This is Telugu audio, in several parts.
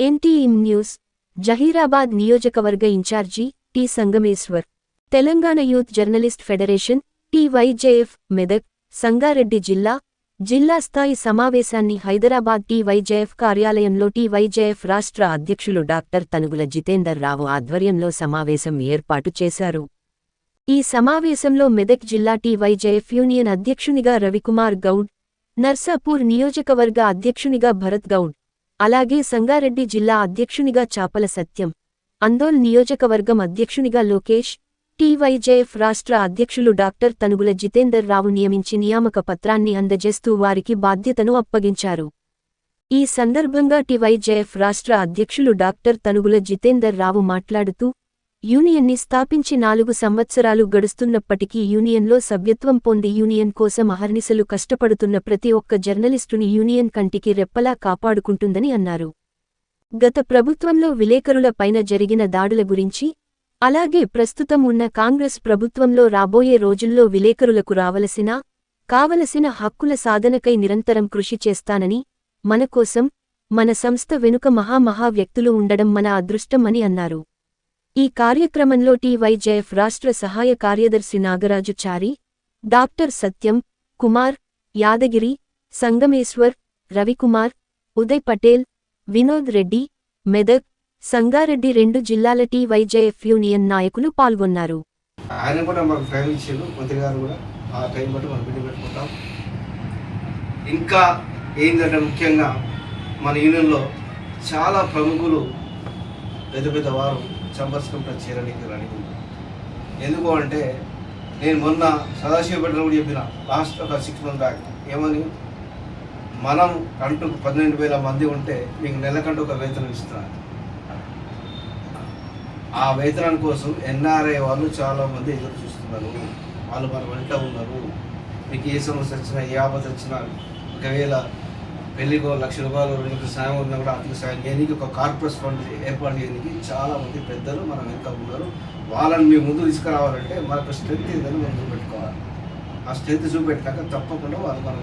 ఎన్టీఎం న్యూస్ జహీరాబాద్ నియోజకవర్గ incharge T Sangameshwar Telangana youth journalist federation TYJF Medak Sangareddy జిల్లా జిల్లా స్థాయి సమావేశాన్ని హైదరాబాద్ టీవైజేఎఫ్ కార్యాలయంలో టీవైజేఎఫ్ రాష్ట్ర అధ్యక్షులు డాక్టర్ తనుగుల జితేందర్ రావు ఆధ్వర్యంలో సమావేశం ఏర్పాటు చేశారు. ఈ సమావేశంలో మెదక్ జిల్లా టీవైజేఎఫ్ యూనియన్ అధ్యక్షునిగా రవికుమార్ గౌడ్ నర్సాపూర్ నియోజకవర్గ అధ్యక్షునిగా భరత్ గౌడ్ అలాగే సంగారెడ్డి జిల్లా అధ్యక్షునిగా చాపల సత్యం అందోల్ నియోజకవర్గం అధ్యక్షునిగా లోకేష్ టీవైజేఎఫ్ రాష్ట్ర అధ్యక్షులు డాక్టర్ తనుగుల జితేందర్ రావు నియమించి నియామక పత్రాన్ని అందజేస్తూ వారికి బాధ్యతను అప్పగించారు. ఈ సందర్భంగా టీవైజేఎఫ్ రాష్ట్ర అధ్యక్షులు డాక్టర్ తనుగుల జితేందర్ రావు మాట్లాడుతూ యూనియన్ని స్థాపించి నాలుగు సంవత్సరాలు గడుస్తున్నప్పటికీ యూనియన్లో సభ్యత్వం పొంది యూనియన్ కోసం అహర్నిశలు కష్టపడుతున్న ప్రతి ఒక్క జర్నలిస్టుని యూనియన్ కంటికి రెప్పలా కాపాడుకుంటుందని అన్నారు. గత ప్రభుత్వంలో విలేకరుల పైన జరిగిన దాడుల గురించి అలాగే ప్రస్తుతం ఉన్న కాంగ్రెస్ ప్రభుత్వంలో రాబోయే రోజుల్లో విలేకరులకు రావలసిన కావలసిన హక్కుల సాధనకై నిరంతరం కృషి చేస్తానని మన కోసం మన సంస్థ వెనుక మహామహా వ్యక్తులు ఉండడం మన అదృష్టం అని అన్నారు. ఈ కార్యక్రమంలో టీవైజేఎఫ్ రాష్ట్ర సహాయ కార్యదర్శి నాగరాజు చారి డాక్టర్ సత్యం కుమార్ యాదగిరి సంగమేశ్వర్ రవికుమార్ ఉదయ్ పటేల్ వినోద్ రెడ్డి మెదక్ సంగారెడ్డి రెండు జిల్లాల టీవైజేఎఫ్ యూనియన్ నాయకులు పాల్గొన్నారు. ఆయన కూడా మాకు టైం ఇచ్చారు మంత్రి గారు కూడా. ఆ టైం బట్టి మనం బిడ్డ పెట్టుకుంటాం. ఇంకా ఏంటంటే ముఖ్యంగా మన యూనియన్లో చాలా ప్రముఖులు పెద్ద పెద్ద వారు సంపర్శకంతో చేరడానికి రెడీ ఉంది. ఎందుకు అంటే నేను మొన్న సదాశివపేటలో కూడా చెప్పిన లాస్ట్ ఒక సిక్స్ మంత్ బ్యాక్ ఏమని? మనం అంటూ పన్నెండు వేల మంది ఉంటే మీకు నెలకంటూ ఒక వేతనం ఇస్తున్నారు ఆ వేతనం కోసం ఎన్ఆర్ఐ వాళ్ళు చాలా మంది ఎదురు చూస్తున్నారు. వాళ్ళు మన వెంట ఉన్నారు. మీకు ఏ సమస్య వచ్చినా ఏ ఆపద వచ్చినా ఒకవేళ పెళ్ళికి ఒక లక్ష రూపాయలు రెండు లక్షల సాయం ఉన్నా కూడా ఆర్థిక సాయం చేయడానికి ఒక కార్పొరేట్ ఫండ్ ఏర్పాటు చేయడానికి చాలా మంది పెద్దలు మన వెంట ఉన్నారు. వాళ్ళని మీ ముందు తీసుకురావాలంటే మనకు స్ట్రెంత్ ఏదని మనం చూపెట్టుకోవాలి. ఆ స్ట్రెంత్ చూపెట్టాక తప్పకుండా వాళ్ళు మనం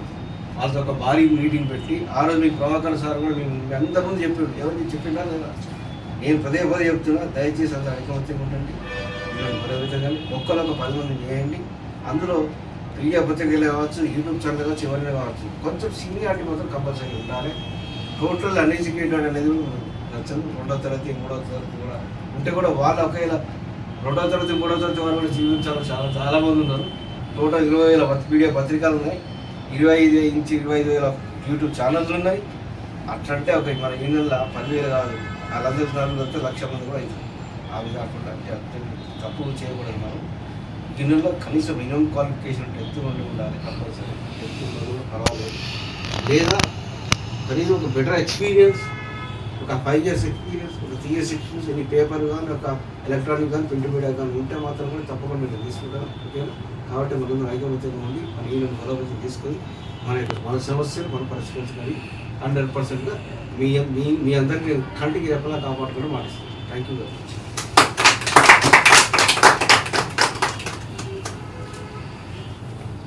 వాళ్ళతో ఒక భారీ మీటింగ్ పెట్టి ఆ రోజు మీ ప్రభాకర్ సార్ కూడా మేము మీ అందరి ముందు చెప్పాడు. ఎవరికి చెప్పినా లేదా? నేను పదే పదే చెప్తున్నా దయచేసి అంత ఐకమత్యం ఉండండి. మేము మరో కానీ ఒక్కరొక ఒక పది మంది చేయండి. అందులో ప్రియ పత్రికలు కావచ్చు యూట్యూబ్ ఛానల్ కావచ్చు ఎవరైనా కావచ్చు కొంచెం సీనియారిటీ మాత్రం కంపల్సరీ ఉండాలి. టోటల్ అన్ఎడ్యుకేటెడ్ అనేది నచ్చదు రెండో తరగతి మూడో తరగతి కూడా ఉంటే కూడా వాళ్ళు ఒకవేళ రెండో తరగతి మూడో తరగతి వాళ్ళు కూడా జీవించాలి చాలా చాలామంది ఉన్నారు. టోటల్ ఇరవై వేల మీడియా పత్రికలు ఉన్నాయి. ఇరవై ఐదు ఇంచి ఇరవై ఐదు వేల యూట్యూబ్ ఛానల్స్ ఉన్నాయి. అట్లంటే ఒక మన యూనియన్లో పదివేలు కాదు. వాళ్ళందరూ దాని వస్తే లక్ష మంది కూడా అవుతుంది ఆ విధంగా కాకుండా అంటే తప్పు చేయకూడదు మనం. డిన్నర్లో కనీసం మినిమం క్వాలిఫికేషన్ టెన్త్ నుండి ఉండాలి కంపల్సరీ. టెన్త్ నుండి కూడా పర్వాలేదు. లేదా కనీసం ఒక బెటర్ ఎక్స్పీరియన్స్ ఒక ఫైవ్ ఇయర్స్ ఎక్స్పీరియన్స్ ఒక త్రీ ఇయర్స్ ఎక్స్పీరియన్స్ ఎన్ని పేపర్ కానీ ఒక ఎలక్ట్రానిక్ కానీ ప్రింట్ మీడియా కానీ ఉంటే మాత్రం కూడా తప్పకుండా మీరు తీసుకుంటారు. ఓకేనా? కాబట్టి మనందరం ఐకమత్యంగా ఉండి మన యూనియన్ బలోపేతం తీసుకొని మన యొక్క మన సమస్యలు మనం పరిష్కరించుకొని హండ్రెడ్ పర్సెంట్గా మీ మీ మీ అందరికీ కంటికి రెప్పలా కాపాడుకోవడం మాటిస్తాను థ్యాంక్ యూ వెరీ మచ్.